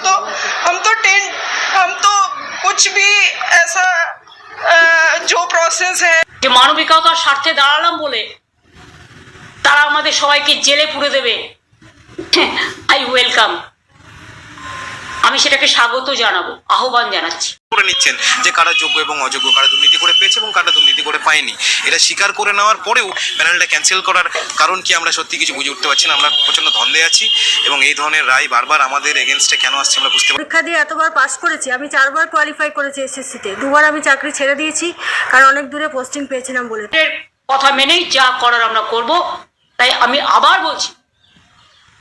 तो हम तो टेंट हम तो कुछ भी ऐसा अ, जो प्रोसेस है যে মানবিকতার স্বার্থে দাঁড়ালাম বলে তারা আমাদের সবাইকে জেলে পুরে দেবে আই ওয়েলকাম আমি সেটাকে স্বাগত জানাব আহ্বান জানাচ্ছি। করে নিচ্ছেন যে কারা যোগ্য এবং অযোগ্য কারা দুর্নীতি করে পেয়েছে এবং কারা দুর্নীতি করে পায়নি। এটা স্বীকার করে নেওয়ার পরেও প্যানেলটা ক্যান্সেল করার কারণ কি আমরা সত্যি কিছু বুঝে উঠতে পারছি না। আমরা প্রচণ্ড ধন্দে আছি এবং এই ধরনের রায় বারবার আমাদের এগেনস্টে কেন আসছে আমরা বুঝতে পারছি পরীক্ষা দিয়ে এতবার পাস করেছি আমি চারবার কোয়ালিফাই করেছি এসএসসিতে দুবার আমি চাকরি ছেড়ে দিয়েছি কারণ অনেক দূরে পোস্টিং পেয়েছিলাম বলে। কথা মেনেই যা করার আমরা করব তাই আমি আবার বলছি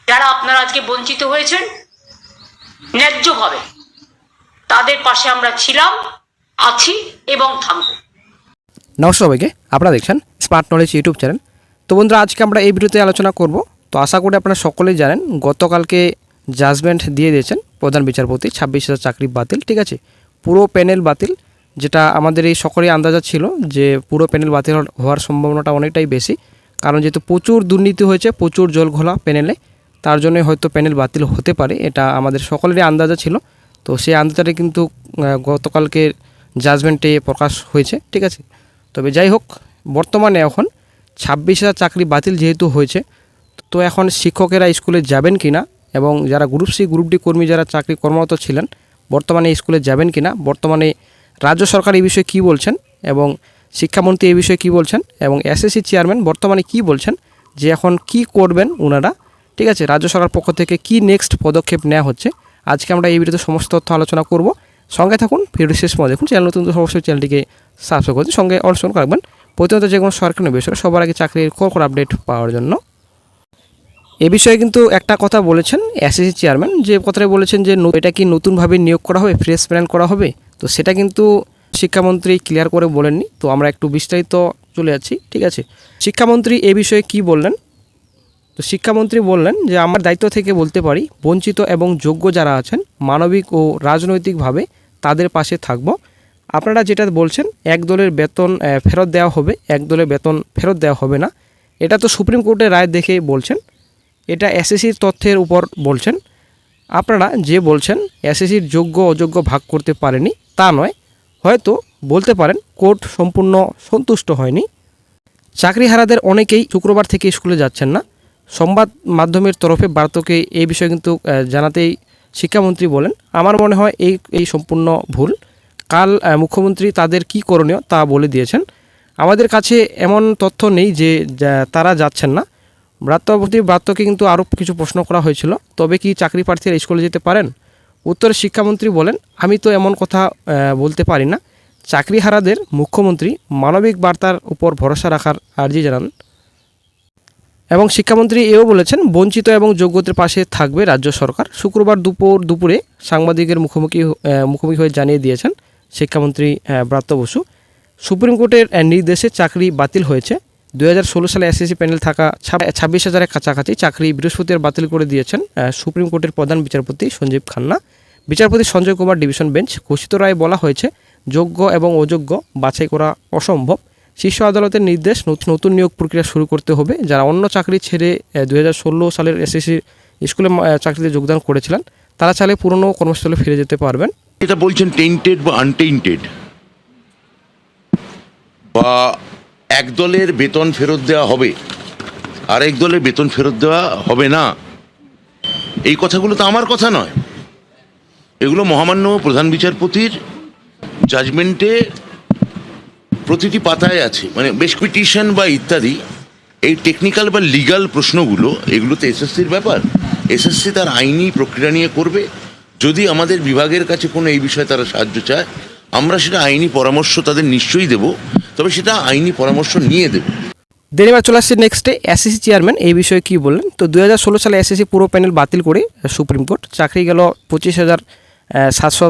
যারা আপনারা আজকে বঞ্চিত হয়েছেন ন্যায্যভাবে। তাদের পাশে আমরা ছিলাম, আছি এবং থাকব নমস্কার সবাইকে, আপনারা দেখছেন স্মার্ট নলেজ ইউটিউব চ্যানেল। তো বন্ধুরা, আজকে আমরা এই ভিডিওতে আলোচনা করব। তো আশা করি আপনারা সকলেই জানেন, গতকালকে জাজমেন্ট দিয়ে দিয়েছেন প্রধান বিচারপতি, ছাব্বিশ হাজার চাকরি বাতিল, ঠিক আছে? পুরো প্যানেল বাতিল, যেটা আমাদের এই সকলেই আন্দাজা ছিল যে পুরো প্যানেল বাতিল হওয়ার সম্ভাবনাটা অনেকটাই বেশি। কারণ যেহেতু প্রচুর দুর্নীতি হয়েছে, প্রচুর জল ঘোলা প্যানেলে তার জন্য হয়তো প্যানেল বাতিল হতে পারে, এটা আমাদের সকলেরই আন্দাজা ছিল। তো সেই আন্দাজাটা কিন্তু গতকালকে জাজমেন্টে প্রকাশ হয়েছে, ঠিক আছে? তবে যাই হোক, বর্তমানে এখন ছাব্বিশ হাজার চাকরি বাতিল যেহেতু হয়েছে, তো এখন শিক্ষকেরা স্কুলে যাবেন কি না এবং যারা গ্রুপ সি গ্রুপ ডি কর্মী যারা চাকরি কর্মরত ছিলেন, বর্তমানে স্কুলে যাবেন কি না, বর্তমানে রাজ্য সরকার এই বিষয়ে কী বলছেন এবং শিক্ষামন্ত্রী এই বিষয়ে কী বলছেন এবং এসএসসি চেয়ারম্যান বর্তমানে কি বলছেন, যে এখন কি করবেন ওনারা ঠিক আছে? রাজ্য সরকার পক্ষ থেকে কি নেক্সট পদক্ষেপ নেওয়া হচ্ছে? আজকে আমরা এই ভিডিওতে সমস্ত তথ্য আলোচনা করব। সঙ্গে থাকুন ভিডিও শেষ পর্যন্ত দেখুন। চ্যানেল নতুন অবশ্যই চ্যানেলটিকে সাবস্ক্রাইব করতে সঙ্গে অলসন রাখবেন। প্রতিনিয়ত যে কোনো সরকারি বিষয়ে সবার আগে চাকরির খবর আপডেট পাওয়ার জন্য। এ বিষয়ে কিন্তু একটা কথা বলেছেন এসএসসি চেয়ারম্যান যে কথাটা বলেছেন যে এটা কি নতুনভাবে নিয়োগ করা হবে ফ্রেশ প্ল্যান করা হবে? তো সেটা কিন্তু শিক্ষামন্ত্রী ক্লিয়ার করে বলেননি। তো আমরা একটু বিস্তারিত চলে যাচ্ছি, ঠিক আছে? শিক্ষামন্ত্রী এ বিষয়ে কি বললেন? তো শিক্ষামন্ত্রী বললেন যে, আমার দায়িত্ব থেকে বলতে পারি, বঞ্চিত এবং যোগ্য যারা আছেন, মানবিক ও রাজনৈতিকভাবে তাদের পাশে থাকব। আপনারা যেটা বলছেন, এক দলের বেতন ফেরত দেওয়া হবে, এক দলের বেতন ফেরত দেওয়া হবে না। এটা তো সুপ্রিম কোর্টের রায় দেখে বলছেন। এটা এসএসসির তথ্যের উপর বলছেন। আপনারা যে বলছেন, এসএসসির যোগ্য, অযোগ্য ভাগ করতে পারেনি, তা নয়। হয়তো বলতে পারেন, কোর্ট সম্পূর্ণ সন্তুষ্ট হয়নি। চাকরিহারাদের অনেকেই শুক্রবার থেকে স্কুলে যাচ্ছেন না। সংবাদ মাধ্যমের তরফে বার্তাকে এই বিষয়ে কিন্তু জানাতেই শিক্ষামন্ত্রী বলেন, আমার মনে হয় এই এই সম্পূর্ণ ভুল। কাল মুখ্যমন্ত্রী তাদের কি করণীয় তা বলে দিয়েছেন। আমাদের কাছে এমন তথ্য নেই যে তারা যাচ্ছেন না। ব্রাত্যবতী ব্রাত্যকে কিন্তু আরও কিছু প্রশ্ন করা হয়েছিল, তবে কি চাকরি প্রার্থীরা স্কুলে যেতে পারেন? উত্তরে শিক্ষামন্ত্রী বলেন, আমি তো এমন কথা বলতে পারি না। চাকরিহারাদের মুখ্যমন্ত্রী মানবিক বার্তার উপর ভরসা রাখার আর্জি জানান। এবং শিক্ষামন্ত্রী এও বলেছেন, বঞ্চিত এবং যোগ্যদের পাশে থাকবে রাজ্য সরকার। শুক্রবার দুপুর, দুপুরে সাংবাদিকের মুখোমুখি মুখোমুখি হয়ে জানিয়ে দিয়েছেন শিক্ষামন্ত্রী ব্রাত্য বসু। সুপ্রিম কোর্টের নির্দেশে চাকরি বাতিল হয়েছে। দু হাজার ষোলো সালে এসএসসি প্যানেল থাকা ছাব- ছাব্বিশ হাজারের কাছাকাছি চাকরি বৃহস্পতিবার বাতিল করে দিয়েছেন সুপ্রিম কোর্টের প্রধান বিচারপতি সঞ্জীব খান্না। বিচারপতি সঞ্জয় কুমার ডিভিশন বেঞ্চ ঘোষিত রায় বলা হয়েছে, যোগ্য এবং অযোগ্য বাছাই করা অসম্ভব। শীর্ষ আদালতের নির্দেশ নত- নতুন নিয়োগ প্রক্রিয়া শুরু করতে হবে। যারা অন্য চাকরি ছেড়ে দু হাজার ষোলো সালের এসএসসি স্কুলে চাকরিতে যোগদান করেছিলেন, তারা চাইলে পুরনো কর্মস্থলে ফিরে যেতে পারবেন। এটা বলছেন টেন্টেড বা আনটেন্টেড বা এক দলের বেতন ফেরত দেওয়া হবে, আর এক দলের বেতন ফেরত দেওয়া হবে না? এই কথাগুলো তো আমার কথা নয়। এগুলো মহামান্য প্রধান বিচারপতির জাজমেন্টে প্রতিটি পাতায় আছে। মানে বেশ পিটিশন বা ইত্যাদি, এই টেকনিক্যাল বা লিগ্যাল প্রশ্নগুলো এগুলো তো এসএসসির ব্যাপার। এসএসসি তার আইনি প্রক্রিয়া নিয়ে করবে। যদি আমাদের বিভাগের কাছে কোনো এই বিষয়ে তারা সাহায্য চায়, আমরা সেটা আইনি পরামর্শ তাদের নিশ্চয়ই দেব, তবে সেটা আইনি পরামর্শ নিয়ে দেব। এবার চলে আসছে নেক্সটে এসএসসি চেয়ারম্যান এই বিষয়ে কি বললেন? তো দুই হাজার ষোলো সালে এসএসসি পুরো প্যানেল বাতিল করে সুপ্রিম কোর্ট, চাকরি গেল পঁচিশ হাজার সাতশো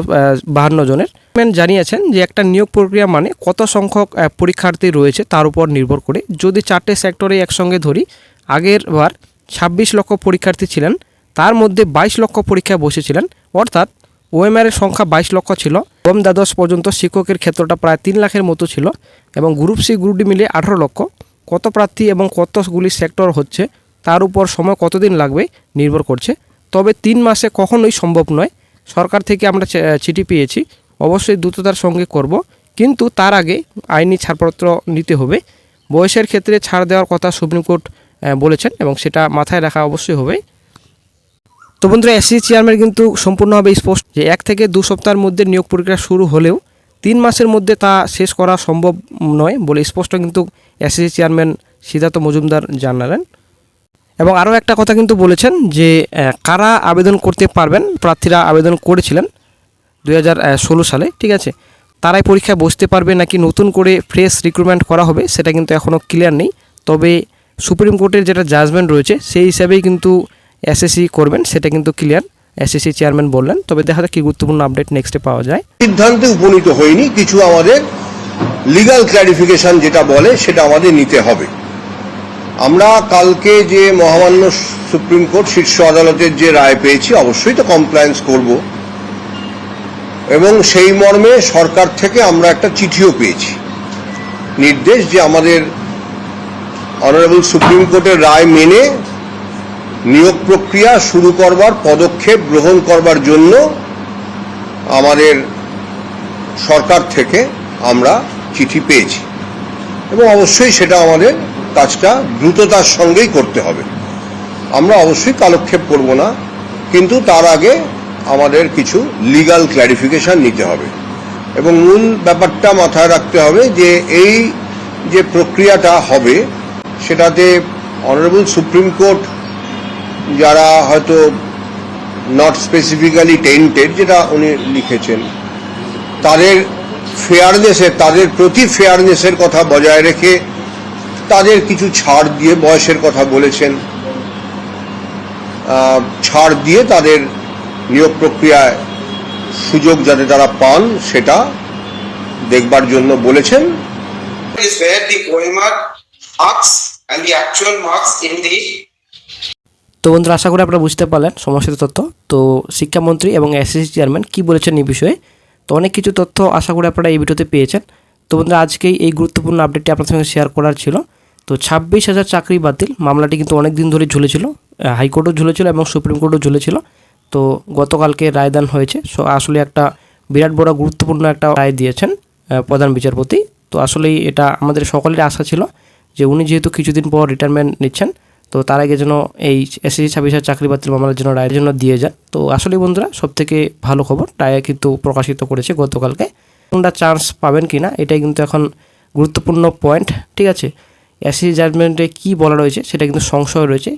বাহান্ন জনের। জানিয়েছেন যে একটা নিয়োগ প্রক্রিয়া মানে কত সংখ্যক পরীক্ষার্থী রয়েছে তার উপর নির্ভর করে। যদি চারটে সেক্টরে একসঙ্গে ধরি, আগের বার ছাব্বিশ লক্ষ পরীক্ষার্থী ছিলেন, তার মধ্যে বাইশ লক্ষ পরীক্ষায় বসেছিলেন। অর্থাৎ ওএমআর এর সংখ্যা বাইশ লক্ষ ছিল। কম দ্বাদশ পর্যন্ত শিক্ষকের ক্ষেত্রটা প্রায় তিন লাখের মতো ছিল এবং গ্রুপ সি, গ্রুপ ডি মিলিয়ে আঠারো লক্ষ। কত প্রার্থী এবং কতগুলি সেক্টর হচ্ছে, তার উপর সময় কতদিন লাগবে, নির্ভর করছে। তবে তিন মাসে কখনোই সম্ভব নয়। সরকার থেকে আমরা চিঠি পেয়েছি অবশ্যই দ্রুততার সঙ্গে করব। কিন্তু তার আগে আইনি ছাড়পত্র নিতে হবে। বয়সের ক্ষেত্রে ছাড় দেওয়ার কথা সুপ্রিম কোর্ট বলেছেন এবং সেটা মাথায় রাখা অবশ্যই হবে। তো বন্ধুরা, এসসি চেয়ারম্যান কিন্তু সম্পূর্ণভাবে স্পষ্ট যে এক থেকে দু সপ্তাহের মধ্যে নিয়োগ প্রক্রিয়া শুরু হলেও তিন মাসের মধ্যে তা শেষ করা সম্ভব নয় বলে স্পষ্ট কিন্তু এসসি চেয়ারম্যান সিদ্ধার্থ মজুমদার জানালেন। এবং আরও একটা কথা কিন্তু বলেছেন যে কারা আবেদন করতে পারবেন, প্রার্থীরা আবেদন করেছিলেন। দুই হাজার ষোলো সালে, ঠিক আছে? তারাই পরীক্ষায় বসতে পারবে নাকি নতুন করে ফ্রেশ রিক্রুটমেন্ট করা হবে সেটা কিন্তু এখনও ক্লিয়ার নেই। তবে সুপ্রিম কোর্টের যেটা জাজমেন্ট রয়েছে সেই হিসাবেই কিন্তু এসএসসি করবেন, সেটা কিন্তু ক্লিয়ার এসএসসি চেয়ারম্যান বললেন, তবে দেখা যাক কি গুরুত্বপূর্ণ আপডেট নেক্সটে পাওয়া যায়। সিদ্ধান্তে উপনীত হয়নি, কিছু আমাদের লিগ্যাল ক্ল্যারিফিকেশন যেটা বলে সেটা আমাদের নিতে হবে। আমরা কালকে যে মহামান্য সুপ্রিম কোর্ট শীর্ষ আদালতের যে রায় পেয়েছি, অবশ্যই তো কমপ্লায়েন্স করব। এবং সেই মর্মে সরকার থেকে আমরা একটা চিঠিও পেয়েছি। নির্দেশ যে আমাদের অনারেবল সুপ্রিম কোর্টের রায় মেনে নিয়োগ প্রক্রিয়া শুরু করবার, পদক্ষেপ গ্রহণ করবার জন্য আমাদের সরকার থেকে আমরা চিঠি পেয়েছি এবং অবশ্যই সেটা আমাদের কাজটা দ্রুততার সঙ্গেই করতে হবে। আমরা অবশ্যই কালক্ষেপ করব না, কিন্তু তার আগে আমাদের কিছু লিগ্যাল ক্ল্যারিফিকেশন নিতে হবে। এবং মূল ব্যাপারটা মাথায় রাখতে হবে যে এই যে প্রক্রিয়াটা হবে, সেটাতে অনারেবল সুপ্রিম কোর্ট যারা হয়তো নট স্পেসিফিক্যালি টেন্টেড যেটা উনি লিখেছেন, তাদের ফেয়ারনেসের তাদের প্রতি ফেয়ারনেসের কথা বজায় রেখে তাদের কিছু ছাড় দিয়ে বয়সের কথা বলেছেন। ছাড় দিয়ে তাদের নিয়োগ প্রক্রিয়ায় সুযোগ যাতে তারা পান সেটা দেখবার জন্য বলেছেন। তো বন্ধুরা আশা করি আপনারা বুঝতে পারলেন সমস্ত তথ্য। তো শিক্ষামন্ত্রী এবং এসএসসি চেয়ারম্যান কী বলেছেন এই বিষয়ে? তো অনেক কিছু তথ্য আশা করি আপনারা এই ভিডিওতে পেয়েছেন। তো বন্ধুরা আজকেই এই গুরুত্বপূর্ণ আপডেটটি আপনার সঙ্গে শেয়ার করার ছিল। তো ছাব্বিশ হাজার চাকরি বাতিল মামলাটি কিন্তু অনেক দিন ধরে ঝুলেছিল হাইকোর্টও ঝুলেছিল এবং সুপ্রিম কোর্টও ঝুলেছিল। তো গতকালকে রায়দান হয়েছে। সো আসলে একটা বিরাট বড় গুরুত্বপূর্ণ একটা রায় দিয়েছেন প্রধান বিচারপতি। তো আসলেই এটা আমাদের সকলের আশা ছিল যে উনি যেহেতু কিছুদিন পর রিটায়ারমেন্ট নিচ্ছেন, তো তার আগে যেন এই এসএসসি ছাব্বিশ হাজার চাকরি বাতিল মামলার জন্য রায়ের জন্য দিয়ে যান। তো আসলে বন্ধুরা সব থেকে ভালো খবর, রায় কিন্তু প্রকাশিত করেছে গতকালকে। কোনটা চান্স পাবেন কি না এটাই কিন্তু এখন গুরুত্বপূর্ণ পয়েন্ট ঠিক আছে? এসএসসি জাজমেন্টে কী বলা রয়েছে, সেটা কিন্তু সংশয় রয়েছে।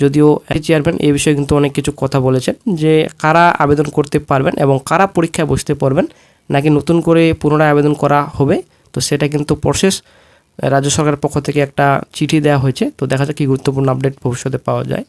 যদিও চেয়ারম্যান এই বিষয়ে কিন্তু অনেক কিছু কথা বলেছেন যে কারা আবেদন করতে পারবেন এবং কারা পরীক্ষায় বসতে পারবেন নাকি নতুন করে পুনরায় আবেদন করা হবে। তো সেটা কিন্তু প্রসেস রাজ্য সরকারের পক্ষ থেকে একটা চিঠি দেওয়া হয়েছে। তো দেখা যাক কি গুরুত্বপূর্ণ আপডেট ভবিষ্যতে পাওয়া যায়।